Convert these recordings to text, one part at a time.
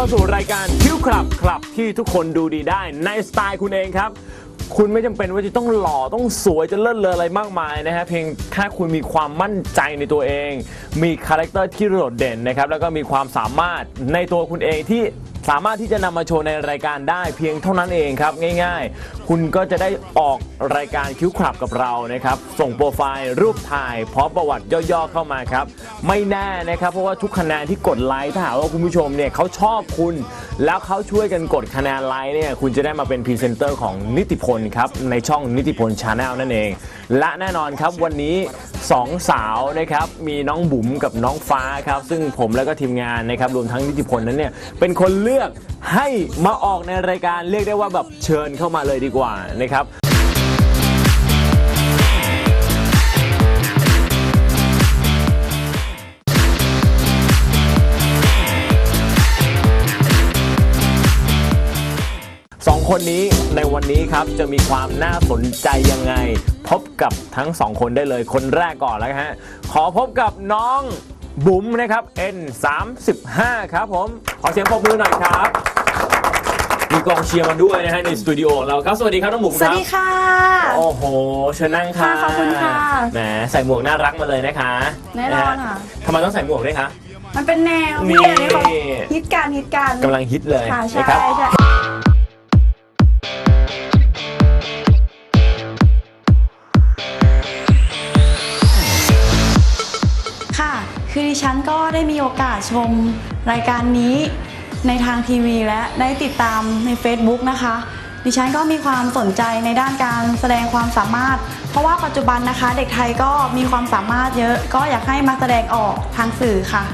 เข้าสู่รายการคิวคลับคลับที่ทุกคนดูดีได้ในสไตล์คุณเองครับ คุณไม่จำเป็นว่าจะต้องหล่อต้องสวยจะเลิศเลออะไรมากมายนะฮะเพียงแค่คุณมีความมั่นใจในตัวเอง มีคาแรคเตอร์ที่โดดเด่นนะครับแล้วก็มีความสามารถในตัวคุณเองที่ สามารถที่จะนำมาโชว์ในรายการได้เพียงเท่านั้นเองครับง่ายๆ คุณก็จะได้ออกรายการคิวคลับกับเรานะครับ ส่งโปรไฟล์รูปถ่ายพร้อมประวัติย่อๆเข้ามาครับ ไม่แน่นะครับเพราะว่าทุกคะแนนที่กดไลค์ถ้าหากว่าคุณผู้ชมเนี่ยเขาชอบคุณ แล้วเขาช่วยกันกดคะแนนไลค์เนี่ยคุณจะได้มาเป็นพรีเซนเตอร์ของนิติพลครับในช่องนิติพลชาแนลนั่นเอง และแน่นอนครับวันนี้ สองสาวนะครับมีน้องบุ๋มกับน้องฟ้าครับซึ่งผมแล้วก็ทีมงานนะครับรวมทั้งนิติพลนั้นเนี่ยเป็นคนเลือกให้มาออกในรายการเรียกได้ว่าแบบเชิญเข้ามาเลยดีกว่านะครับ สองคนนี้ในวันนี้ครับจะมีความน่าสนใจยังไง พบกับทั้งสองคนได้เลยคนแรกก่อนแล้วฮะขอพบกับน้องบุ๋มนะครับ N 3 5ครับผมขอเสียงปรบมือหน่อยครับ มีกองเชียร์มาด้วยนะฮะในสตูดิโอของเราครับสวัสดีครับน้องบุ๋มสควัสรับดีค่ะ โอ้โหเชิญนั่งค่ะค่ะขอบคุณค่ะ แหมใส่หมวกน่ารักมาเลยนะคะแน่นอนค่ะ ทำไมต้องใส่หมวกด้วยคะ มันเป็นแนวนี่ที่อันนี้เขาฮิตการฮิตการกำลังฮิตเลยค่ะใช่นะครับ ใช่ คือดิฉันก็ได้มีโอกาสชมรายการนี้ในทางทีวีและได้ติดตามใน Facebook นะคะ ดิฉันก็มีความสนใจในด้านการแสดงความสามารถ เพราะว่าปัจจุบันนะคะ เด็กไทยก็มีความสามารถเยอะ ก็อยากให้มาแสดงออกทางสื่อค่ะ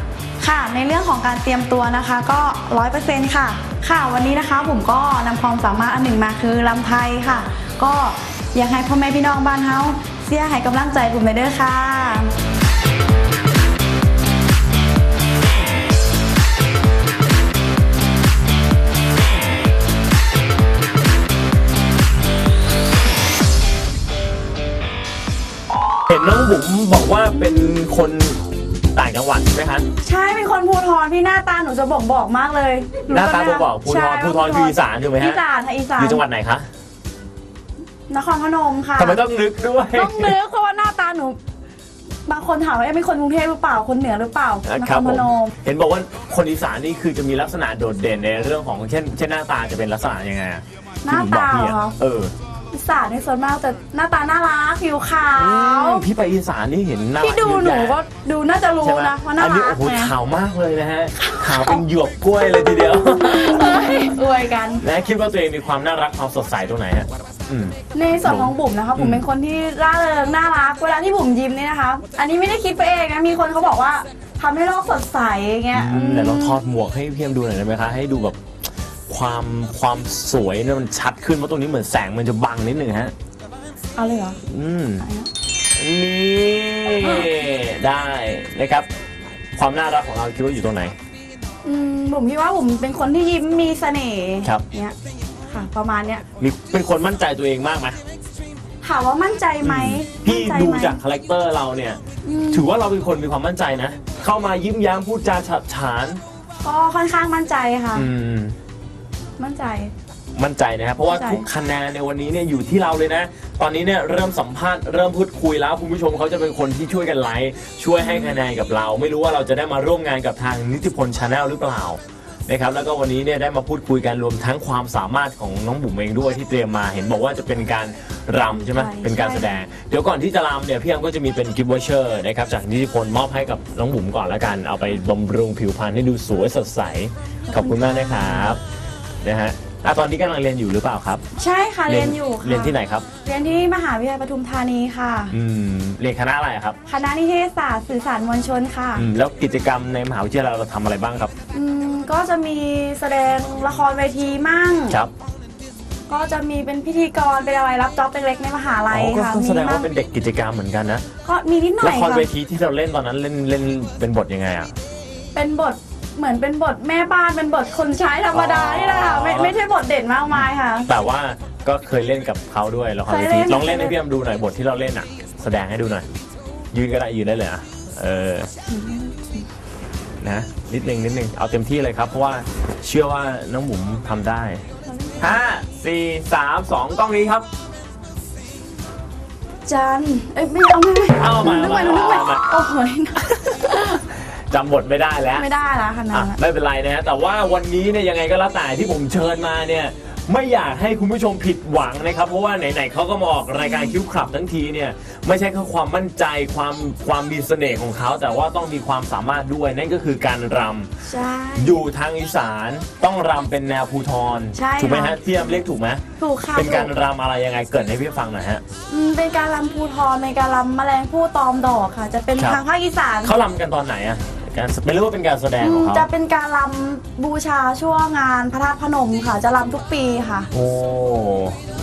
ค่ะ ในเรื่องของการเตรียมตัวนะคะก็100%ค่ะ ค่ะ วันนี้นะคะผมก็นำความสามารถอันหนึ่งมาคือลำไทยค่ะ ก็อยากให้พ่อแม่พี่น้องบ้านเฮาเสียให้กำลังใจผมเลยเด้อค่ะ เป็นคนต่างจังหวัดใช่ไหมคะใช่เป็นคนภูทรพี่หน้าตาหนูจะบอกบอกมากเลยหน้าตาบ่งบอกภูธรใช่ภูธรคืออีสานถูกไหมฮะอีสานค่ะอีสานอยู่จังหวัดไหนคะนครพนมค่ะ ทำไมต้องนึกด้วย ต้องนึกเพราะว่าหน้าตาหนู บางคนถามว่าเอ๊ะเป็นคนกรุงเทพหรือเปล่าคนเหนือหรือเปล่านคครับรผพมนม เห็นบอกว่าคนอีสานนี่คือจะมีลักษณะโดดเด่นในเรื่องของเช่นเช่นหน้าตาจะเป็นลักษณะยังไงอะหน้าที่ผมบอกตาพี่เหรอะอเออ อีสานในส่วนมากแต่หน้าตาน่ารักผิวขาว อืมพี่ไปอีสานนี่เห็นหน้าที่ดูหนูก็ดูน่าจะรู้ใช่ไหมนะว่าน่าอันนี้รัโอ้กโหไงขาวมากเลยนะฮะขาวเป็นหยวกกล้วยเลยทีเดียว เอ้ยอวยกัน นะคิดว่าตัวเองมีความน่ารักความสดใสตรงไหนฮะอืม ในส่วนของบุ๋มนะคะอืมผมเป็นคนที่ร่าเริงน่ารักเวลาที่บุ๋มยิ้มเนี่ยนะคะ อันนี้ไม่ได้คิดไปเองนะมีคนเขาบอกว่าทำให้โลกสดใสอย่างเงี้ยอืมไหนลองทอดหมวกให้พี่เอ็มดูหน่อยได้ไหมคะ ให้ดูแบบ ความความสวยเนี่ยมันชัดขึ้นเพราะตรงนี้เหมือนแสงมันจะบังนิดหนึ่งฮะ เอาเลยเหรออืม นี่ได้นะครับ ความน่ารักของเราคิดว่าอยู่ตรงไหน อืมบุ๋มคิดว่าบุ๋มเป็นคนที่ยิ้มมีเสน่ห์ครับ เนี้ยค่ะ ประมาณเนี้ยมีเป็นคนมั่นใจตัวเองมากไหมถามว่ามั่นใจไหมพี่มั่นใจดูไหมจากคาแรคเตอร์เราเนี่ยอืมถือว่าเราเป็นคนมีความมั่นใจนะ เข้ามายิ้มแย้มพูดจาฉะฉานก็ค่อนข้างมั่นใจค่ะ อืม มั่นใจ มั่นใจนะครับ เพราะว่ามั่นใจทุกคะแนนในวันนี้เนี่ยอยู่ที่เราเลยนะ ตอนนี้เนี่ยเริ่มสัมภาษณ์เริ่มพูดคุยแล้วคุณผู้ชมเขาจะเป็นคนที่ช่วยกันไลค์ช่วยให้คะแนนกับเรา ไม่รู้ว่าเราจะได้มาร่วมงานกับทางนิติพลชาแนลหรือเปล่านะครับแล้วก็วันนี้เนี่ยได้มาพูดคุยกันรวมทั้งความสามารถของน้องบุ๋มเองด้วยที่เตรียมมาเห็นบอกว่าจะเป็นการรำใช่ไหมใช่ เป็นการแสดง เดี๋ยวก่อนที่จะรำเนี่ยพี่แอมก็จะมีเป็นกิฟต์วอเชอร์นะครับจากนิติพลมอบให้กับน้องบุ๋มก่อนละกันเอาไปบำรุงผิวพรรณให้ดูสวยสดใสขอบคุณมากนะครับ นะฮะอะตอนนี้กำลังเรียนอยู่หรือเปล่าครับใช่ค่ะเรียนอยู่ค่ะเรียนที่ไหนครับ เรียนที่มหาวิทยาลัยปทุมธานีค่ะ อืมเรียนคณะอะไรอะครับคณะนิเทศศาสตร์สื่อสารมวลชนค่ะอืมแล้วกิจกรรมในมหาวิทยาลัยเราทำอะไรบ้างครับ อืมก็จะมีแสดงละครเวทีมั่ง ครับก็จะมีเป็นพิธีกรเป็นอะไรรับจ็อบเล็กๆในมหาลัยอ๋อก็ค่ะต้องมีแสดงมั่ว่างเป็นเด็กกิจกรรมเหมือนกันนะก็มีนิดหน่อละยครค่ะเวทีที่เราเล่นตอนนั้นเล่นเล่นเป็นบทยังไงอะ เป็นบท เหมือนเป็นบทแม่บ้านเป็นบทคนใช้ธรรมดาอ๋อนี่แหละค่ะไม่ไม่ใช่บทเด่นมากมายค่ะ แต่ว่าก็เคยเล่นกับเขาด้วยละครเวเคยเล่ทีนลองเล่นให้พี่แอมดูหน่อยบทที่เราเล่นอะ แสดงให้ดูหน่อย ยืนก็ได้ยืนได้เลยอะเออนะนิดนึงนิดนึงเอาเต็มที่เลยครับเพราะว่าเชื่อว่าน้องบุ๋มทำได้ห้าสี่สามสองกล้องนี้ครับ จันเอ้ยไม่เอาไม่ไม่เอามานึกใหม่เอามานึกใหม่เอามา โอ้โห จำบทไม่ได้แล้วไม่ได้ละขนาดอะนั้นไม่เป็นไรนะฮะแต่ว่าวันนี้เนี่ยยังไงก็แล้วแต่ที่ผมเชิญมาเนี่ยไม่อยากให้คุณผู้ชมผิดหวังนะครับเพราะว่าไหนๆเขาก็มาออกรายการคิวคลับทั้งทีเนี่ยไม่ใช่แค่ความมั่นใจความความมีเสน่ห์ของเขาแต่ว่าต้องมีความสามารถด้วยนั่นก็คือการรำ ใช่ อยู่ทางอีสานต้องรำเป็นแนวภูทรใช่ถูกไหมค่ะ ฮะพี่ยำเรียกถูกไหมถูกค่ะเป็นการถูรำอะไรยังไงเกิดให้พี่ฟังหน่อยฮะ อืมเป็นการรำภูทรเป็นการรำแมลงผู้ตอมดอกค่ะ จะเป็นครับ ทางภาคอีสานเขารำกันตอนไหนอะ การไม่รู้ว่าเป็นการแสดงอืของมเขาจะเป็นการรำบูชาช่วงงานพระธาตุพนมค่ะ จะรำทุกปีค่ะ โอ้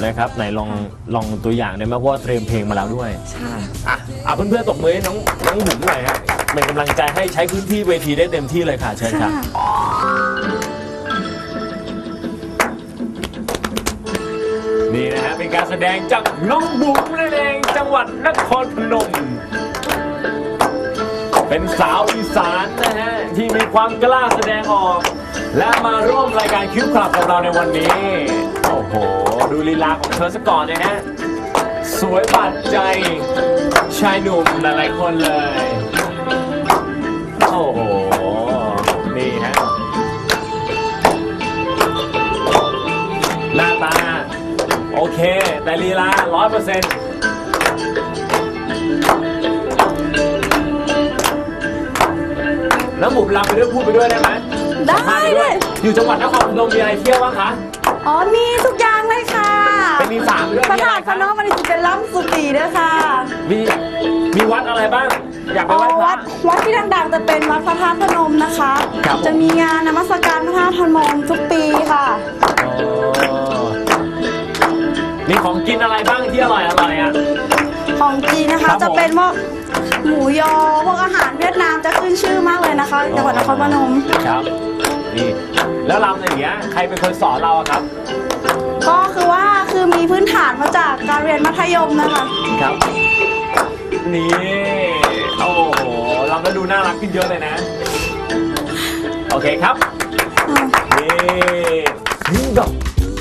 นะครับไหนลองลองตัวอย่างได้ไหมเพราะว่าเตรียมเพลงมาแล้วด้วย ใช่อะอะเพื่อนๆตบมือให้น้องน้องบุ๋มหน่อยฮะเป็นกำลังใจให้ใช้พื้นที่เวทีได้เต็มที่เลยค่ะเชิญครับค่ะนี่นะฮะเป็นการแสดงจากน้องบุ๋มนั่นเองจังหวัดนครพนม เป็นสาวอีสานนะฮะที่มีความกล้าแสดงออก และมาร่วมรายการคิวคลับกับเราในวันนี้ โอ้โห ดูลีลาของเธอซะก่อนนะฮะ สวยบาดใจ ชายหนุ่มหลายๆคนเลย โอ้โห นี่ฮะ หน้าตา โอเค แต่ลีลาร้อยเปอร์เซ็นต์ น้ำหมูรำไปด้วยพูดไปด้วยได้ไหมได้สัมภาษณ์ปด้วยเลยอยู่จังหวัดนครพนมมีอะไรเที่ยวบ้างคะอ๋อมีทุกอย่างเลยค่ะเป็นอีสานด้วยพระมีอะไรธาตุพคะนมมันจะเป็นล้ำสุตีด้วยค่ะมีมีวัดอะไรบ้าง อยากไปอ๋อไหว้พวัระดวัดที่ดังๆจะเป็นวัดพระธาตุพนมนะคะ ครับผม จะมีงานนมัสการพระธาตุพนมทุกปีค่ะ อ๋อมีของกินอะไรบ้างที่อร่อยอร่อยอะ ของจีนนะครัคะ บผม จะเป็นพวก หมูยอพวกอาหารเวียดนามจะขึ้นชื่อมากเลยนะคะจังหวัดนครพนมครับนี่แล้วรำอย่างเงี้ยใครเป็นคนสอนเราอะครับ ก็คือว่าคือมีพื้นฐานมาจากการเรียนมัธยมนะคะครับ นี่โอ้โหรำแล้วดูน่ารักขึ้นเยอะเลยนะ โอเคครับอืมนี่นี่แบบ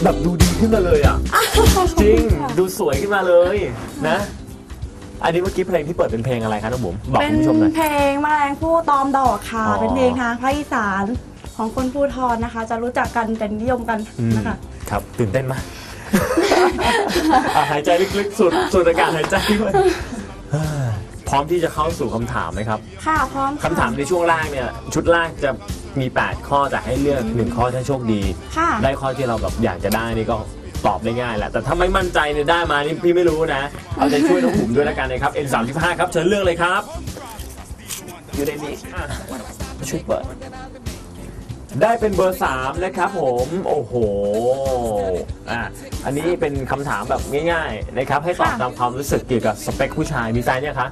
แบบดูดีขึ้นมาเลยอะ จริงดูสวยขึ้นมาเลยนะ อันนี้เมื่อกี้เพลงที่เปิดเป็นเพลงอะไรคะน้องบุ๋มบอกเป็นคุณผู้ชมหน่อย เพลงแมลงผู้ตอมดอกค่ะ อ๋อ เป็นเพลงทางภาคอีสานของคนภูทรนะคะ จะรู้จักกันเป็นนิยมกันอืมนะคะ ครับ ตื่นเต้นไหม อะหายใจลึกๆสูดสูดอากาศหายใจด้วยเฮ้ยพร้อมที่จะเข้าสู่คำถามไหมครับ ค่ะพร้อมคำถามในช่วงแรกเนี่ย ชุดแรกจะมี 8 ข้อแต่ให้เลือก 1 ข้อถ้าโชคดี ค่ะ ได้ข้อที่เราแบบอยากจะได้นี่ก็ ตอบได้ง่ายแหละแต่ถ้าไม่มั่นใจเนี่ยได้มานี่พี่ไม่รู้นะ เอาใจช่วยน้องบุ๋มด้วยแล้วกันนะครับ N35 ครับเชิญเลือกเลยครับอยู่ในนี้อะช่วยเปิดได้เป็นเบอร์ 3 นะครับผม โอ้โหอะอันนี้เป็นคำถามแบบง่ายๆนะครับ ให้ตอบค่ะตามความรู้สึกเกี่ยวกับสเปคผู้ชายมีแฟนเนี่ยงคะ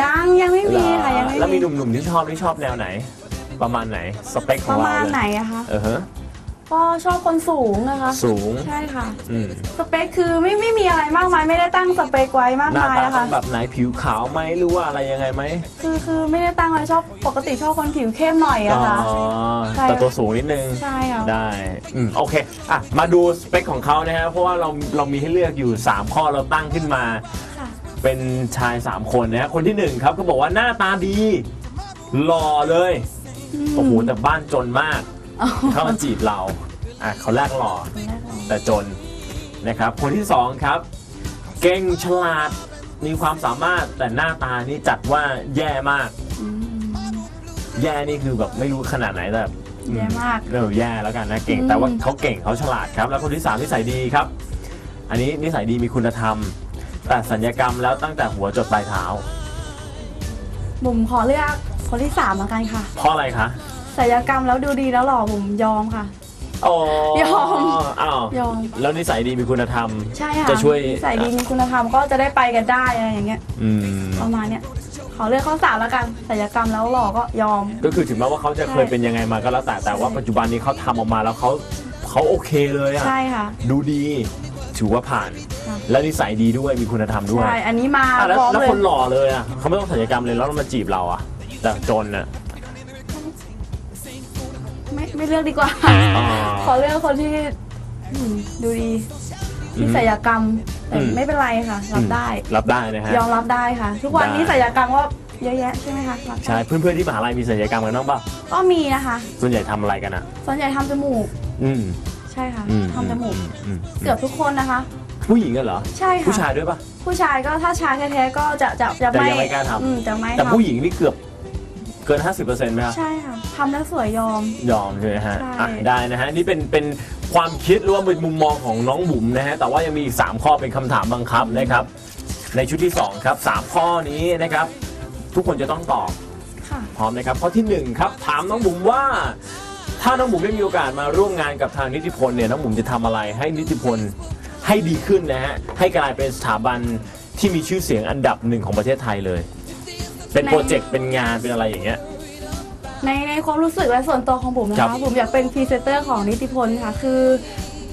ยังยังไม่มีค่ะยังไม่แล้วมีมีหนุ่มๆที่ชอบที่ชอบแนวไหน ประมาณไหนสเปคขปองระเรามาณเลยไหนอะคะเออฮะ ก็ชอบคนสูงนะคะ สูง ใช่ค่ะ อืมสเปคคือไม่ไม่มีอะไรมากมายไม่ได้ตั้งสเปคไว้มากหน้ามายตานะต้อคะ งแบบไหนผิวขาวไหมหรือว่าอะไรยังไงไหมคือคือไม่ได้ตั้งไว้ชอบปกติชอบคนผิวเข้มหน่อยอะค่ะอ๋อใช่แต่ตัวสูงนิดนึงใช่ค่ะ ได้อืมโอเคอะมาดูสเปคของเขานะฮะเพราะว่าเราเรามีให้เลือกอยู่ 3 ข้อเราตั้งขึ้นมา ค่ะเป็นชาย 3 คนนะฮะคนที่ 1 ครับก็บอกว่าหน้าตาดี หล่อเลยโอ้โหแต่บ้านจนมาก เข้ามาจีบเราอะเขาแรกหล่อแต่จนนะครับ คนที่2ครับ เก่งฉลาดมีความสามารถแต่หน้าตานี่จัดว่าแย่มากอืมแย่นี่คือแบบไม่รู้ขนาดไหนแต่อืแย่มากเออแย่แล้วกันนะเก่งอืมแต่ว่าเขาเก่งเขาฉลาดครับ แล้วคนที่สามนิสัยดีครับ อันนี้นิสัยดีมีคุณธรรม แต่สัญญกรรมแล้วตั้งแต่หัวจดปลายเท้าบุ๋มขอเลือกคนที่สามแล้วกันค่ะ เพราะอะไรคะ ศัลยกรรมแล้วดูดีแล้วหล่อบุ๋มยอมค่ะ อ๋อยอม อ้าวยอม แล้วนิสัยดีมีคุณธรรม ใช่ค่ะจะช่วยใส่ดีมีคุณธรรมก็จะได้ไปกันได้อะไรอย่างเงี้ย อืมประมาณเนี้ยขอเลือกข้อสามแล้วกันศัลยกรรมแล้วหล่อก็ยอม ก็คือถึงแม้ว่าเขาจะเคยเป็นยังไงมาก็แล้วแต่แต่ว่าปัจจุบันนี้เขาทำออกมาแล้วเขาเขาโอเคเลยอะใช่ค่ะ ดูดีถือว่าผ่าน ค่ะ แล้วนิสัยดีด้วยมีคุณธรรมด้วยใช่อันนี้มาอะแล้วพร้อมแล้วเลคนยหล่อเลยอะเขาไม่ต้องศัลยกรรมเลยแล้วมาจีบเราอะแต่จนอะ ไม่ไม่เลือกดีกว่า อ๋อ ขอเลือกคนที่อืมดูดีมีศัลยกรรมแต่อืม ไม่เป็นไรค่ะ รับได้ รับได้นะฮะ ยอมรับได้ค่ะ ทุกวันนี้ได้ศัลยกรรมก็เยอะแยะใช่ไหมคะรับได้ใช่เพื่อนๆที่มหาลัยมีศัลยกรรมกันบ้างเปล่าก็มีนะคะ ส่วนใหญ่ทำอะไรกันอะ ส่วนใหญ่ทำจมูกอืมใช่ค่ะอืมทำจมูก อือืมเกือบทุกคนนะคะ ผู้หญิงกันเหรอ ใช่ค่ะผู้ชายด้วยปะผู้ชายก็ถ้าชายแท้ๆก็จะจะจะแต่ไม่ยังไม่กล้าทำ อืมจะไม่แต่ทำผู้หญิงนี่เกือบเกิน 50%ไหมครับใช่ค่ะ ทำแล้วสวยยอม ยอมใช่ไหมฮะใช่ อะได้นะฮะ นี่เป็นเป็นความคิดหรือว่าเป็นมุมมองของน้องบุ๋มนะฮะ แต่ว่ายังมีอีก 3 ข้อเป็นคำถามบังคับนะครับ ในชุดที่ 2 ครับ 3 ข้อนี้นะครับ ทุกคนจะต้องตอบ ค่ะ พร้อมนะครับข้อทีหนึ่1 ครับ ถามน้องบุ๋มว่า ถ้าน้องบุ๋มได้มีโอกาสมาร่วมงานกับทางนิติพลเนี่ยน้องบุ๋มจะทำอะไรให้นิติพลให้ดีขึ้นนะฮะให้กลายเป็นสถาบันที่มีชื่อเสียงอันดับหนึ่งของประเทศไทยเลย เป็นโปรเจกต์เป็นงานเป็นอะไรอย่างเงี้ย ในในความรู้สึกและส่วนตัวของผมนะครัคะบ ผมอยากเป็นพรีเซนเตอร์ของนิติพลค่ะ คือ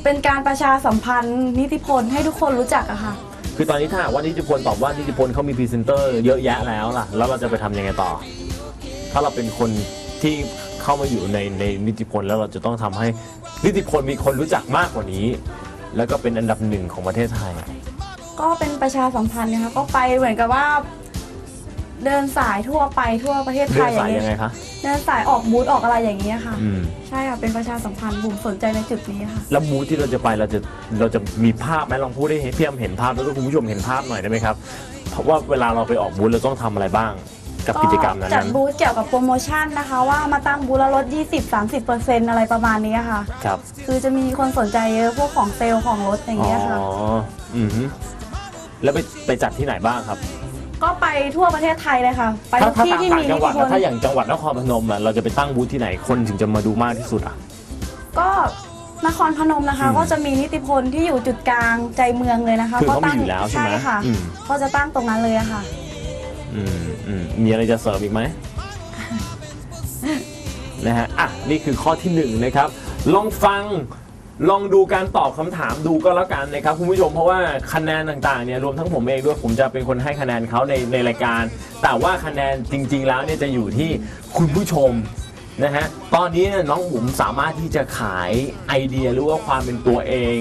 เป็นการประชาสัมพันธ์นิติพลให้ทุกคนรู้จักอะค่ะ คือตอนนี้ถ้าหากว่านิติพลตอบว่านิติพลเขามีพรีเซนเตอร์เยอะแยะแล้วล่ะ แล้วเราจะไปทำยังไงต่อ ถ้าเราเป็นคนที่เข้ามาอยู่ในในนิติพลแล้วเราจะต้องทำให้นิติพลมีคนรู้จักมากกว่านี้ แล้วก็เป็นอันดับหนึ่งของประเทศไทย ก็เป็นประชาสัมพันธ์นะคะก็ไปเหมือนกับว่า เดินสายทั่วไปทั่วประเทศไทเรื่องยอสาย่ายงยังไงเงี้ยคะ เดินสายออกบูธออกอะไรอย่างเงี้ยค่ะ อืม ใช่ค่ะเป็นประชาสัมพันธ์บุ๋มสนใจในจุดนี้ค่ะ แล้วมูทที่เราจะไปเราจะเราจะมีภาพไหมลองพูดให้พี่แอมเห็นภาพแล้วก็คุณผู้ชมเห็นภาพหน่อยได้ไหมครับ เพราะว่าเวลาเราไปออกบูธเราต้องทำอะไรบ้าง กับกิจกรรมนั้นจัดๆบูธเกี่ยวกับโปรโมชั่นนะคะ ว่ามาตั้งบูธแล้วลด 20-30%อะไรประมาณนี้ค่ะครับคือจะมีคนสนใจเยอะพวกของเซลล์ของรถอย่างอ๋อเงี้ยค่ะ อือฮึแล้วไปไปจัดที่ไหนบ้างครับ ก็ไปทั่วประเทศไทยเลยค่ะ ไปถ้าทุกถ้าที่ตามที่ต่ามีงจังหวัดนิติพนะลถ้าอย่างจังหวัดนครพนมอะเราจะไปตั้งบูธที่ไหนคนถึงจะมาดูมากที่สุดอะ ก็นครพนมนะคะ อืมก็จะมีนิติพลที่อยู่จุดกลางใจเมืองเลยนะคะคือเขามีตั้งอยู่แล้วใช่ไหมค่ะอืม ก็จะตั้งตรงนั้นเลยอะค่ะ อืมอืมมีอะไรจะเสริมอีกไหม นะฮะอะนี่คือข้อที่หนึ่งนะครับ ลองฟัง ลองดูการตอบคำถามดูก็แล้วกันนะครับคุณผู้ชมเพราะว่าคะแนนต่างๆเนี่ยรวมทั้งผมเองด้วยผมจะเป็นคนให้คะแนนเขาในในรายการ แต่ว่าคะแนนจริง ๆ แล้วเนี่ยจะอยู่ที่คุณผู้ชมนะฮะตอนนี้เนี่ยน้องบุ๋มสามารถที่จะขายไอเดียหรือว่าความเป็นตัวเอง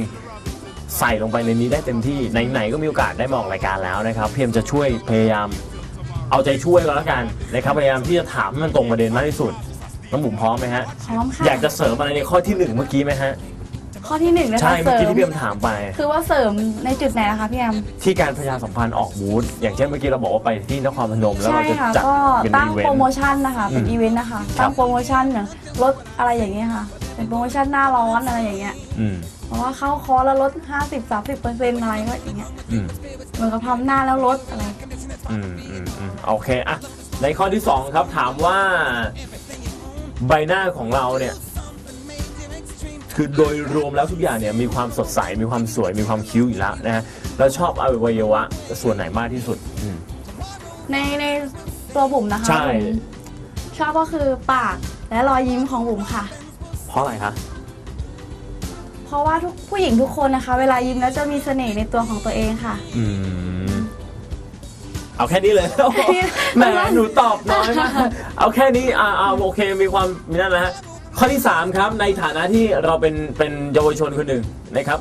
ใส่ลงไปในนี้ได้เต็มที่ไหนๆก็มีโอกาสได้มาออกรายการแล้วนะครับเพียมจะช่วยพยายามเอาใจช่วยก็แล้วกันนะครับพยายามที่จะถามให้มันตรงประเด็นมากที่สุดน้องบุ๋มพร้อมไหมฮะพร้อมค่ะ อยากจะเสริมอะไรในข้อที่หนึ่งเมื่อกี้ไหมฮะ ข้อที่หนึ่งนะคะใช่เสเมื่อริกี้มที่พี่แอมถามไป คือว่าเสริมในจุดไหนนะคะพี่แอม ที่การประชาสัมพันธ์ออกบูธอย่างเช่นเมื่อกี้เราบอกว่าไปที่นครพนมแล้วใช่เราจะค่ะ จัดก็เป็นตั้งอีเวนโปรโมต์ชั่นนะคะเป็นอืมอีเวนต์นะคะ ครับ ตั้งโปรโมชั่นอย่างลดอะไรอย่างเงี้ยค่ะ เป็นโปรโมชั่นหน้าร้อนอะไรอย่างเงี้ยอืมเพราะว่าเข้าคอร์สแล้วลด 50-30%อะไรก็อย่างเงี้ยอืมเหมือนกับทำหน้าแล้วลดอะไรอืมอืมอืมโอเคอะในข้อที่สองครับถามว่า ใบหน้าของเราเนี่ย คือโดยรวมแล้วทุกอย่างเนี่ยมีความสดใส มีความสวย มีความคิ้วอยู่แล้วนะฮะแล้วชอบอวัยวะส่วนไหนมากที่สุดอืม ในในตัวบุ๋มนะคะใช่ บุ๋มชอบก็คือปากและรอยยิ้มของบุ๋มค่ะ เพราะอะไรคะ เพราะว่าทุกผู้หญิงทุกคนนะคะ เวลายิ้มแล้วจะมีเสน่ห์ในตัวของตัวเองค่ะ อืม เอาแค่นี้เลยแหมหนูตอบน้อยมากเอาแค่นี้อ่าอ่าโอเคมีความมีนั่นนะฮะ ข้อที่ 3 ครับ ในฐานะที่เราเป็นเป็นเยาวชนคนหนึ่งนะครับ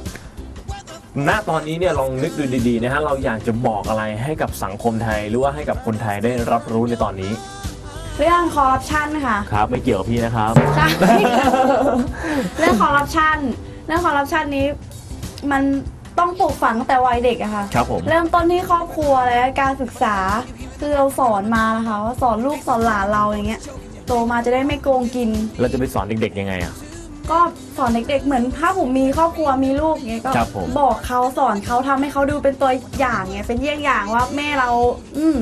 ณ ตอนนี้เนี่ยลองนึกดูดีๆนะฮะเราอยากจะบอกอะไรให้กับสังคมไทยหรือว่าให้กับคนไทยได้รับรู้ในตอนนี้ เรื่องคอร์รัปชันค่ะครับ ไม่เกี่ยวกับพี่นะครับ ใช่ เรื่องคอร์รัปชันเรื่องคอร์รัปชันนี้ มันต้องปลูกฝังตั้งแต่วัยเด็กอะค่ะ ครับผม เริ่มต้นที่ครอบครัวและการศึกษา คือเราสอนมานะคะว่าสอนลูกสอนหลานเราอย่างเงี้ย โตมาจะได้ไม่โกงกิน เราจะไปสอนเด็กๆยังไงอะ ก็สอนเด็กๆ เหมือนถ้าผมมีครอบครัวมีลูกเงี้ยก็ครับผม บอกเขาสอนเขาทำให้เขาดูเป็นตัวอย่างเงี้ยเป็นเยี่ยงอย่างว่าแม่เรา อืม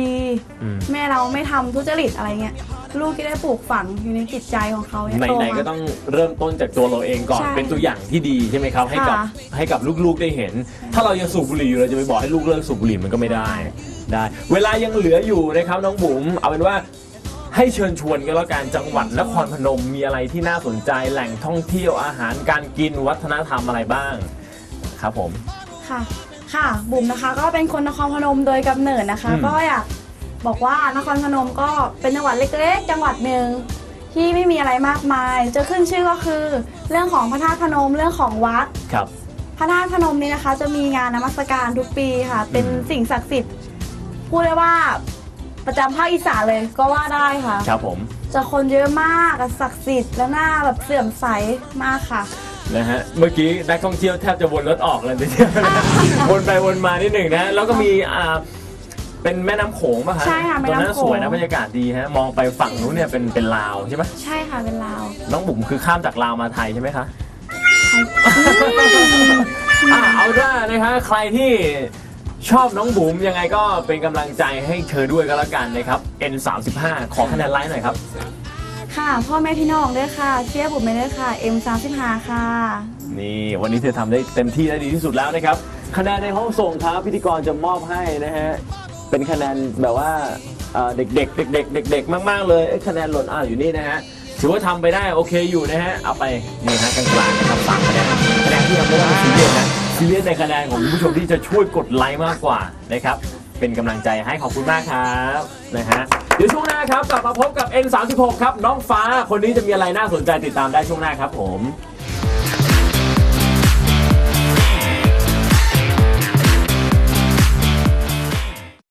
ดี อืมแม่เราไม่ทำทุจริตอะไรเงี้ยลูกก็ได้ปลูกฝังอยู่ในจิตใจของเขาเนี่ยโตไหนๆมา ก็ต้องเริ่มต้นจากตัวเราเองก่อนใช่เป็นตัวอย่างที่ดีใช่ไหมครับ ให้กับค่ะ ให้กับลูกๆได้เห็น ถ้าเรายังสูบบุหรี่อยู่เราจะไปบอกให้ลูกเลิกสูบบุหรี่มันก็ไม่ได้ได้ เวลายังเหลืออยู่นะครับน้องบุ๋มเอาเป็นว่า ให้เชิญชวนกันแล้วกันจังหวัดนครพนมมีอะไรที่น่าสนใจแหล่งท่องเที่ยวอาหารการกินวัฒนธรรมอะไรบ้างครับผม ค่ะ ค่ะ บุ๋มนะคะ ก็เป็นคนนครพนมโดยกำเนิดนะคะ อืม ก็อยากบอกว่านครพนมก็เป็นจังหวัดเล็กๆ จังหวัดหนึ่งที่ไม่มีอะไรมากมาย จะขึ้นชื่อก็คือ เรื่องของพระธาตุพนมเรื่องของวัด ครับ พระธาตุพนมนี้นะคะ จะมีงานนมัสการทุกปีค่ะ เป็นสิ่งศักดิ์สิทธิ์พูดได้ว่า ประจำภาคอีสานเลยก็ว่าได้ค่ะ ครับผมจะคนเยอะมากศักดิ์สิทธิ์และหน้าแบบเสื่อมใสมากค่ะ นะฮะเมื่อกี้นักท่องเที่ยวแทบจะวนรถออกเลยทีเดียววนไปวนมานิดหนึ่งนะแล้วก็มีอ่าเป็นแม่น้ำโขงป่ะฮะใช่ค่ะแม่ตรงน้ำนั้นโขงสวยนะบรรยากาศดีฮะมองไปฝั่งนู้นเนี่ยเป็นเป็นลาวใช่ไหมใช่ค่ะเป็นลาวน้องบุ๋มคือข้ามจากลาวมาไทยใช่ไหมคะอะเอาด้วยนะฮะใครที่ ชอบน้องบุ๋มยังไงก็เป็นกำลังใจให้เธอด้วยก็แล้วกันนะครับ N35 ขอคะแนนไลค์หน่อยครับ ค่ะ พ่อแม่พี่น้องด้วยค่ะเชียร์บุ๋มไปด้วยค่ะ M35 ค่ะ นี่วันนี้เธอทำได้เต็มที่และดีที่สุดแล้วนะครับ คะแนนในห้องส่งครับพิธีกรจะมอบให้นะฮะ เป็นคะแนนแบบว่าเอ่อเด็กๆเด็กๆเด็กๆมากๆเลยเอ้ยคะแนนหล่นอ่าอยู่นี่นะฮะถือว่าทำไปได้โอเคอยู่นะฮะเอาไปนี่ฮะกลางๆนะครับสามคะแนนคะแนนที่ยังไม่ได้ซีเรียสนะ ซีเรียสในคะแนนของคุณผู้ชมที่จะช่วยกดไลค์มากกว่านะครับ เป็นกำลังใจให้ขอบคุณมากครับนะฮะเดี๋ยวช่วงหน้าครับกลับมาพบกับ N36 ครับน้องฟ้าคนนี้จะมีอะไรน่าสนใจติดตามได้ช่วงหน้าครับผม